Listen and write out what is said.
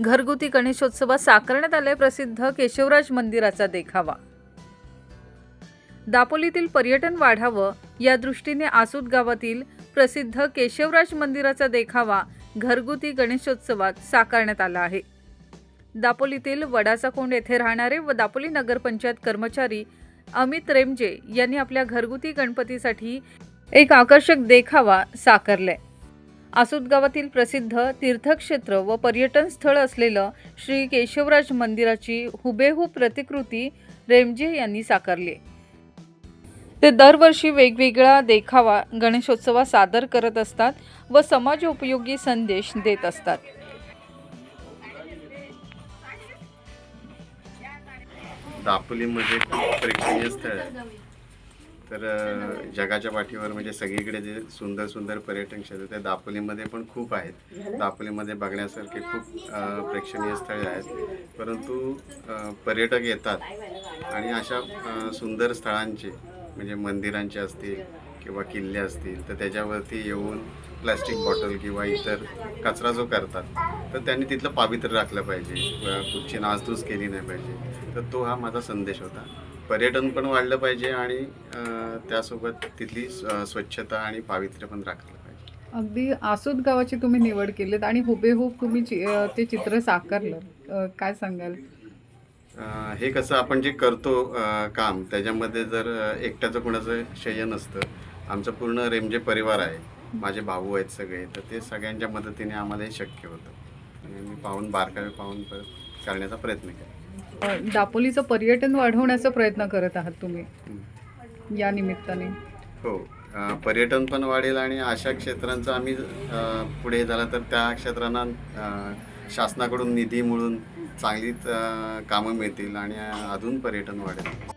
घरगुती गणेशोत्सवात साकारण्यात आले प्रसिद्ध केशवराज मंदिराचा देखावा. दापोलीतील पर्यटन वाढावं या दृष्टीने आसूद गावातील प्रसिद्ध केशवराज मंदिराचा देखावा घरगुती गणेशोत्सवात साकारण्यात आला आहे. दापोलीतील वडाचा कोंड येथे राहणारे व दापोली नगरपंचायत कर्मचारी अमित रेमजे यांनी आपल्या घरगुती गणपतीसाठी एक आकर्षक देखावा साकारलाय. आसूद गावातील प्रसिद्ध तीर्थक्षेत्र व पर्यटन स्थळ असलेलं श्री केशवराज मंदिराची हुबेहूब प्रतिकृती रेमजे यांनी साकारली. ते दरवर्षी वेगवेगळा देखावा गणेशोत्सवात सादर करत असतात व समाज उपयोगी संदेश देत असतात. दापोलीमध्ये खूप प्रेक्षणीय स्थळ आहे. तर जगाच्या पाठीवर म्हणजे सगळीकडे जे सुंदर सुंदर पर्यटन क्षेत्र ते दापोलीमध्ये पण खूप आहेत. दापोलीमध्ये बघण्यासारखे खूप प्रेक्षणीय स्थळे आहेत. परंतु पर्यटक येतात आणि अशा सुंदर स्थळांचे म्हणजे मंदिरांचे असतील किंवा किल्ले असतील तर त्याच्यावरती येऊन प्लॅस्टिक बॉटल किंवा इतर कचरा जो करतात तर त्यांनी तिथलं पावित्र्य राखलं पाहिजे. कुठची नासधूस केली नाही पाहिजे. तर तो हा माझा संदेश होता. पर्यटन पण वाढलं पाहिजे आणि त्यासोबत तिथली स्व- स्वच्छता आणि पावित्र्य पण राखलं पाहिजे. अगदी आसूद गावाची तुम्ही निवड केलीत आणि हुबेहूब तुम्ही ते चित्र साकारलं. काय सांगाल? हे कसं आपण जे करतो काम त्याच्यामध्ये जर एकट्याचं कोणाचं श्रेय नसतं आमचं पूर्ण रेमजे परिवार आहे. माझे भाऊ आहेत सगळे. तर ते सगळ्यांच्या मदतीने आम्हाला हे शक्य होतं. आणि मी पाहून बारकावे पाहून परत करण्याचा प्रयत्न केला. दापोलीचं पर्यटन वाढवण्याचा प्रयत्न करत आहात तुम्ही. या निमित्ताने. हो. पर्यटन पण वाढेल आणि अशा क्षेत्रांचं आम्ही पुढे झालं तर त्या क्षेत्रांना शासनाकडून निधी मिळून चांगलीच कामं मिळतील आणि अजून पर्यटन वाढेल.